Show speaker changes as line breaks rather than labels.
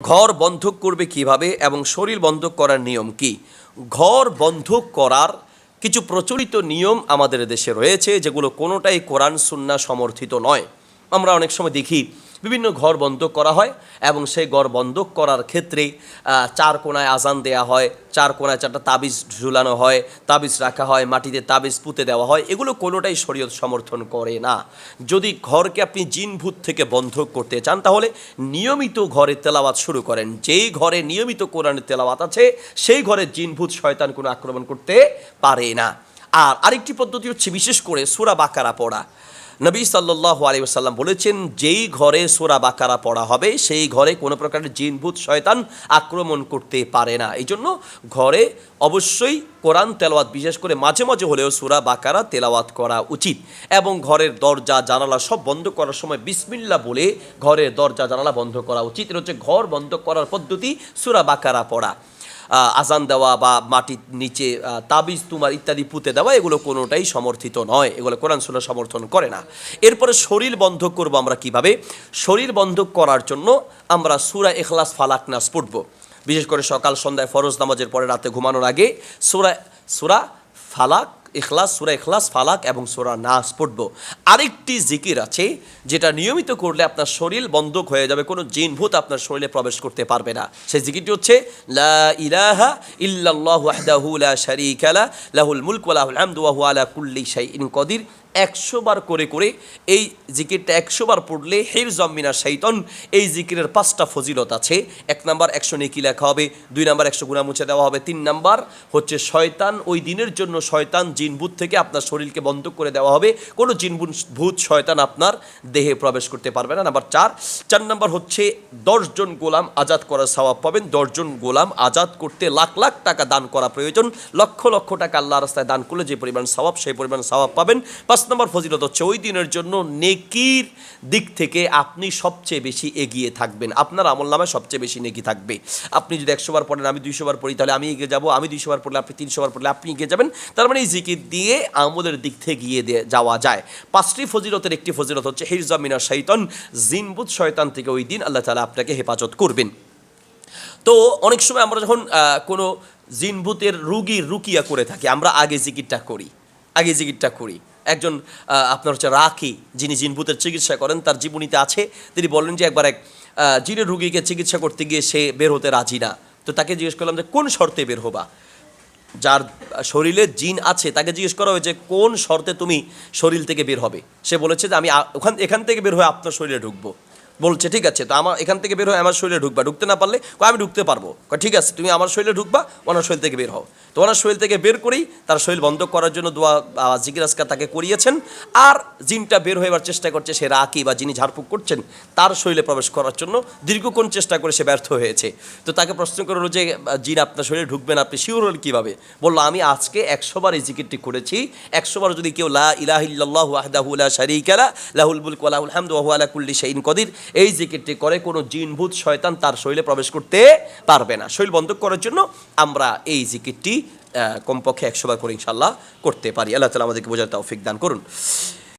ঘর বন্ধক করবে কীভাবে এবং শরীর বন্ধক করার নিয়ম কি? ঘর বন্ধক করার কিছু প্রচলিত নিয়ম আমাদের দেশে রয়েছে, যেগুলো কোনোটাই কোরআন, সুন্না সমর্থিত নয়। আমরা অনেক সময় দেখি বিভিন্ন ঘর বন্ধক করা হয় এবং সেই ঘর বন্ধক করার ক্ষেত্রে চার কোনায় আজান দেয়া হয়, চার কোনায় চারটা তাবিজ ঝুলানো হয়, তাবিজ রাখা হয়, মাটিতে তাবিজ পুঁতে দেওয়া হয়, এগুলো কোনোটাই শরীয়ত সমর্থন করে না। যদি ঘরকে আপনি জিনভূত থেকে বন্ধক করতে চান, তাহলে নিয়মিত ঘরে তেলাওয়াত শুরু করেন। যেই ঘরে নিয়মিত কোরআনের তেলাওয়াত আছে, সেই ঘরে জিনভূত শয়তান কোনো আক্রমণ করতে পারে না। আর আরেকটি পদ্ধতি হচ্ছে, বিশেষ করে সুরা বাকারা পড়া। নবী সাল্লাহ আলী সাল্লাম বলেছেন, যেই ঘরে সোরা বাকারা পড়া হবে, সেই ঘরে কোনো প্রকারের জিনভূত শয়তান আক্রমণ করতে পারে না। এই জন্য ঘরে অবশ্যই কোরআন তেলাওয়াত, বিশেষ করে মাঝে মাঝে হলেও সুরা বাকারা তেলাওয়াত করা উচিত। এবং ঘরের দরজা, জানালা সব বন্ধ করার সময় বিসমিল্লা বলে ঘরের দরজা, জানালা বন্ধ করা উচিত। এটা হচ্ছে ঘর বন্ধ করার পদ্ধতি সুরা বাকারা পড়া। আজান দেওয়া বা মাটির নিচে তাবিজ তুমার ইত্যাদি পুঁতে দেওয়া, এগুলো কোনোটাই সমর্থিত নয়। এগুলো কোরআন সুন্নাহ সমর্থন করে না। এরপরে শরীর বন্ধ করব আমরা কীভাবে? শরীর বন্ধ করার জন্য আমরা সুরা এখলাস ফালাক নাস পড়ব। বিশেষ করে সকাল সন্ধ্যায় ফরজ নামাজের পরে রাতে ঘুমানোর আগে সুরা সুরা ফালাক ইখলাস, সুরা ইখলাস, ফালাক এবং সুরা নাস পড়ব। আরেকটি জিকির আছে, যেটা নিয়মিত করলে আপনার শরীর বন্ধক হয়ে যাবে, কোনো জিনভূত আপনার শরীরে প্রবেশ করতে পারবে না। সেই জিকিরটি হচ্ছে, লা ইলাহা ইল্লাল্লাহু ওয়াহদাহু লা লাহুল মুলক ওয়া লাহুল আলা কুল্লি শাইইন কদির। একশো বার করে করে এই জিকিরটা একশো বার পড়লে হের জম্মিনা শৈতন এই জিকিরের পাঁচটা ফজিলত আছে। এক নাম্বার একশো নেকি লেখা হবে, দুই নাম্বার একশো গুণা মুছে দেওয়া হবে, তিন নাম্বার হচ্ছে শয়তান, ওই দিনের জন্য শয়তান জিনভূত থেকে আপনার শরীরকে বন্ধ করে দেওয়া হবে। কোনো জিনভূত ভূত, শয়তান আপনার দেহে প্রবেশ করতে পারবে না। নাম্বার চার চার নাম্বার হচ্ছে দশজন গোলাম আজাদ করার সওয়াব পাবেন। দশজন গোলাম আজাদ করতে লাখ লাখ টাকা দান করা প্রয়োজন। লক্ষ লক্ষ টাকা আল্লাহ রাস্তায় দান করলে যে পরিমাণ সওয়াব, সেই পরিমাণ সওয়াব পাবেন। পাঁচ নম্বর ফজিলত হচ্ছে, ওই দিনের জন্য নেকির দিক থেকে আপনি সবচেয়ে বেশি এগিয়ে থাকবেন। আপনার আমল নামে সবচেয়ে বেশি নেকি থাকবে। আপনি যদি একশো বার পড়েন, আমি দুইশো বার পড়ি, তাহলে আমি এগিয়ে যাব। আমি দুইশো বার পড়লে আপনি তিনশো বার পড়লে আপনি এগিয়ে যাবেন। তার মানে এই জিকির দিয়ে আমলের দিক থেকে গিয়ে যাওয়া যায়। পাঁচটি ফজিলতের একটি ফজিলত হচ্ছে হিরজামিনা শৈতন জিনবুত শয়তান থেকে ওই দিন আল্লাহ তালা আপনাকে হেফাজত করবেন। তো অনেক সময় আমরা যখন কোনো জিনভূতের রুগীর রুকিয়া করে থাকি, আমরা আগে জিকিরটা করি। আগে জিকিরটা করি। একজন আপনার হচ্ছে রাখি, যিনি জিনভূতের চিকিৎসা করেন, তার জীবনীতে আছে। তিনি বললেন যে একবার এক জিনের রুগীকে চিকিৎসা করতে গিয়ে সে বের হতে রাজি না। তো তাকে জিজ্ঞেস করলাম যে, কোন শর্তে বের হবা? যার শরীরে জিন আছে, তাকে জিজ্ঞেস করা হয়েছে, কোন শর্তে তুমি শরীর থেকে বের হবে? সে বলেছে যে, আমি ওখান, এখান থেকে বের হয়ে আপনার শরীরে ঢুকবো। বলছে, ঠিক আছে, তো আমার, এখান থেকে বের হয়ে আমার শরীরে ঢুকবা। ঢুকতে না পারলে আমি ঢুকতে পারব। ঠিক আছে, তুমি আমার শরীরে ঢুকবা, ওনার শরীর থেকে বের হও। তো ওনার শরীর থেকে বের করেই তার শরীর বন্ধ করার জন্য দোয়া জিজ্ঞাসকা তাকে করিয়েছেন। আর জিনটা বের হয়েবার চেষ্টা করছে, সে রাকি বা যিনি ঝাড়ফুঁক করছেন, তার শরীরে প্রবেশ করার জন্য দীর্ঘক্ষণ চেষ্টা করে সে ব্যর্থ হয়েছে। তো তাকে প্রশ্ন করল যে জিন আপনার শরীরে ঢুকবেন, আপনি শিওর হলেন কীভাবে? বলল, আমি আজকে একশো বার এই জিকিরটি করেছি। একশো বার যদি কেউ লা ইলাহিল্লাহু আহদাহু লা শারীকা লা, লাহুল মুলক ওয়া লাহুল হামদু ওয়া হুয়া আলা কুল্লি শাইইন কদির। এই জিকিরটি করে কোনো জিনভূত শয়তান তার শৈলে প্রবেশ করতে পারবে না। শৈল বন্ধ করার জন্য আমরা এই জিকিরটি কমপক্ষে একশোবার করে ইনশাল্লাহ করতে পারি। আল্লাহ তালা আমাদেরকে বোঝার তৌফিক দান করুন।